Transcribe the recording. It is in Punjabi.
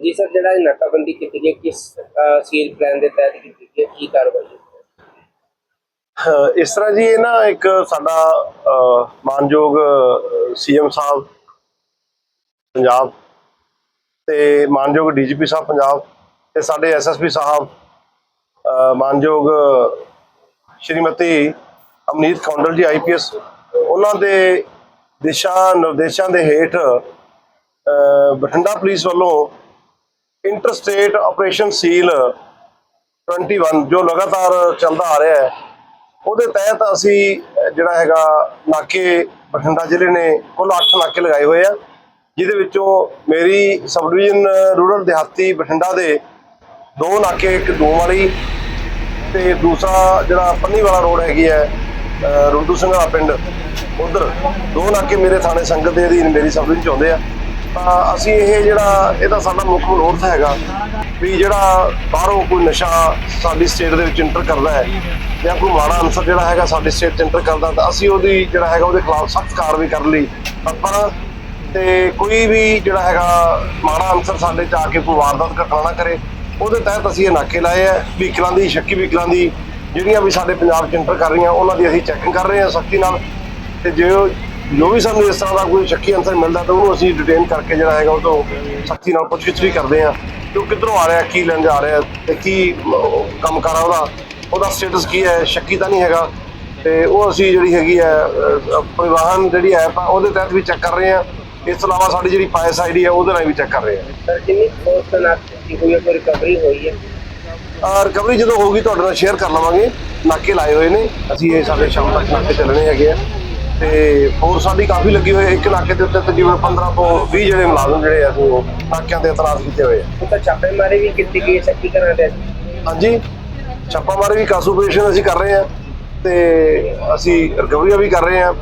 ਜੀ ਸਰ ਜਿਹੜਾ ਇਹ ਨਾਕਾਬੰਦੀ ਕੀਤੀ ਗਈ ਕਿਸ ਸੀਲ ਪਲਾਨ ਦੇ ਤਹਿਤ ਕੀਤੀ ਗਈ ਕੀ ਕਾਰਵਾਈ ਹੈ? ਇਸ ਤਰ੍ਹਾਂ ਜੀ ਇਹ ਨਾ ਇੱਕ ਸਾਡਾ ਅਹ, ਮਾਨਯੋਗ ਸੀਐਮ ਸਾਹਿਬ ਪੰਜਾਬ ਤੇ ਮਾਨਯੋਗ ਡੀਜੀਪੀ ਸਾਹਿਬ ਪੰਜਾਬ ਤੇ ਸਾਡੇ ਐਸਐਸਪੀ ਸਾਹਿਬ ਮਾਨਯੋਗ ਸ਼੍ਰੀਮਤੀ ਅਮਨੀਤ ਖੌਂਡਲ ਜੀ ਆਈਪੀਐਸ ਉਹਨਾਂ ਦੇ ਦਿਸ਼ਾ ਨਿਰਦੇਸ਼ਾਂ ਦੇ ਹੇਠ ਬਠਿੰਡਾ ਪੁਲਿਸ ਵੱਲੋਂ ਇੰਟਰ ਸਟੇਟ ਆਪਰੇਸ਼ਨ ਸੀਲ 21 ਜੋ ਲਗਾਤਾਰ ਚੱਲਦਾ ਆ ਰਿਹਾ ਹੈ ਉਹਦੇ ਤਹਿਤ ਅਸੀਂ ਜਿਹੜਾ ਹੈਗਾ ਨਾਕੇ ਬਠਿੰਡਾ ਜ਼ਿਲ੍ਹੇ ਨੇ ਕੁੱਲ 8 ਨਾਕੇ ਲਗਾਏ ਹੋਏ ਆ ਜਿਹਦੇ ਵਿੱਚੋਂ ਮੇਰੀ ਸਬ ਡਿਵੀਜ਼ਨ ਰੂਰਲ ਦਿਹਾਤੀ ਬਠਿੰਡਾ ਦੇ ਦੋ ਨਾਕੇ ਇੱਕ ਦੂਮ ਵਾਲੀ ਤੇ ਦੂਸਰਾ ਜਿਹੜਾ ਪੰਨੀ ਵਾਲਾ ਰੋਡ ਹੈਗੀ ਹੈ ਅਹ, ਰੁੰਦੂ ਸਿੰਘਾ ਪਿੰਡ ਉਧਰ ਦੋ ਨਾਕੇ ਮੇਰੇ ਥਾਣੇ ਸੰਗਤ ਦੇ ਅਧੀਨ ਮੇਰੀ ਸਬ ਡਿਵੀਜ਼ਨ ਚ ਆਉਂਦੇ ਆ। ਤਾਂ ਅਸੀਂ ਇਹ ਜਿਹੜਾ, ਇਹਦਾ ਸਾਡਾ ਮੁੱਖ ਮਨੋਰਥ ਹੈਗਾ ਵੀ ਜਿਹੜਾ ਬਾਹਰੋਂ ਕੋਈ ਨਸ਼ਾ ਸਾਡੀ ਸਟੇਟ ਦੇ ਵਿੱਚ ਇੰਟਰ ਕਰਦਾ ਹੈ ਜਾਂ ਕੋਈ ਮਾੜਾ ਅਨਸਰ ਜਿਹੜਾ ਹੈਗਾ ਸਾਡੀ ਸਟੇਟ 'ਚ ਇੰਟਰ ਕਰਦਾ ਤਾਂ ਅਸੀਂ ਉਹਦੀ ਜਿਹੜਾ ਹੈਗਾ ਉਹਦੇ ਖਿਲਾਫ ਸਖਤ ਕਾਰਵਾਈ ਕਰਨ ਲਈ। ਤਤਪਰ ਹਾਂ ਤੇ ਕੋਈ ਵੀ ਜਿਹੜਾ ਹੈਗਾ ਮਾੜਾ ਅਨਸਰ ਸਾਡੇ 'ਚ ਆ ਕੇ ਕੋਈ ਵਾਰਦਾਤ ਘਟਨਾ ਨਾ ਕਰੇ, ਉਹਦੇ ਤਹਿਤ ਅਸੀਂ ਇਹ ਨਾਕੇ ਲਾਏ ਆ। ਵਹੀਕਲਾਂ ਦੀ, ਸ਼ੱਕੀ ਵਹੀਕਲਾਂ ਦੀ ਜਿਹੜੀਆਂ ਵੀ ਸਾਡੇ ਪੰਜਾਬ 'ਚ ਇੰਟਰ ਕਰ ਰਹੀਆਂ, ਉਹਨਾਂ ਦੀ ਅਸੀਂ ਚੈਕਿੰਗ ਕਰ ਰਹੇ ਹਾਂ ਸਖਤੀ ਨਾਲ। ਤੇ ਜੇ ਜੋ ਵੀ ਸਾਨੂੰ ਇਸ ਤਰ੍ਹਾਂ ਦਾ ਕੋਈ ਸ਼ੱਕੀ ਅਨਸਰ ਮਿਲਦਾ ਤਾਂ ਉਹਨੂੰ ਅਸੀਂ ਡਿਟੇਨ ਕਰਕੇ ਜਿਹੜਾ ਹੈਗਾ ਉਹ ਤੋਂ ਸਖਤੀ ਨਾਲ ਪੁੱਛਗਿੱਛ ਵੀ ਕਰਦੇ ਹਾਂ ਕਿ ਉਹ ਕਿੱਧਰੋਂ ਆ ਰਿਹਾ ਕੀ ਲੈਣ ਜਾ ਰਿਹਾ ਤੇ ਕੀ ਕੰਮ ਕਰ ਉਹਦਾ। ਉਹਦਾ ਸਟੇਟਸ ਕੀ ਹੈ ਸ਼ੱਕੀ ਤਾਂ ਨਹੀਂ ਹੈਗਾ। ਤੇ ਉਹ ਅਸੀਂ ਜਿਹੜੀ ਹੈਗੀ ਹੈ ਪਰਿਵਾਹਨ ਜਿਹੜੀ ਐਪ ਆ ਉਹਦੇ ਤਹਿਤ ਵੀ ਚੈੱਕ ਕਰ ਰਹੇ ਹਾਂ। ਇਸ ਤੋਂ ਇਲਾਵਾ ਸਾਡੀ ਜਿਹੜੀ ਪਾਇਸ ਆਈਡੀ ਹੈ ਉਹਦੇ ਨਾਲ ਵੀ ਚੈੱਕ ਕਰ ਰਹੇ ਹਾਂ। ਸਰ ਕਿੰਨੀ ਫੋਰਸ ਤਨਾਤ ਹੋਈ ਹੈ ਕੋਈ ਰਿਕਵਰੀ ਹੋਈ ਹੈ? ਰਿਕਵਰੀ ਜਦੋਂ ਹੋਊਗੀ ਤੁਹਾਡੇ ਨਾਲ ਸ਼ੇਅਰ ਕਰ ਲਵਾਂਗੇ। ਨਾਕੇ ਲਾਏ ਹੋਏ ਨੇ। ਅਸੀਂ ਇਹ ਸਾਡੇ ਸ਼ਾਮ ਤੱਕ ਨਾਕੇ ਚੱਲਣੇ ਹੈਗੇ ਆ। ਤੇ ਹੋਰ ਸਾਡੀ ਕਾਫੀ ਲੱਗੀ ਹੋਈ ਹੈ। ਇੱਕ ਨਾਕੇ ਦੇ ਉੱਤੇ ਤਕਰੀਬਨ 15 ਤੋਂ 20 ਜਿਹੜੇ ਮੁਲਾਜ਼ਮ ਜਿਹੜੇ ਆ ਉਹ ਨਾਕਿਆਂ ਤੇ ਇਤਰਾਜ਼ ਕੀਤੇ ਹੋਏ ਆ। ਤਾਂ ਛਾਪੇਮਾਰੀ ਵੀ ਕੀਤੀ ਗਈ ਹੈ ਕਰਾਂ ਦੇ ਹਾਂਜੀ। ਛਾਪਾਮਾਰੀ ਵੀ ਕਾਸੂ ਆਪਰੇਸ਼ਨ ਅਸੀਂ ਕਰ ਰਹੇ ਹਾਂ ਤੇ ਅਸੀਂ ਰਿਕਵਰੀਆਂ ਵੀ ਕਰ ਰਹੇ ਹਾਂ।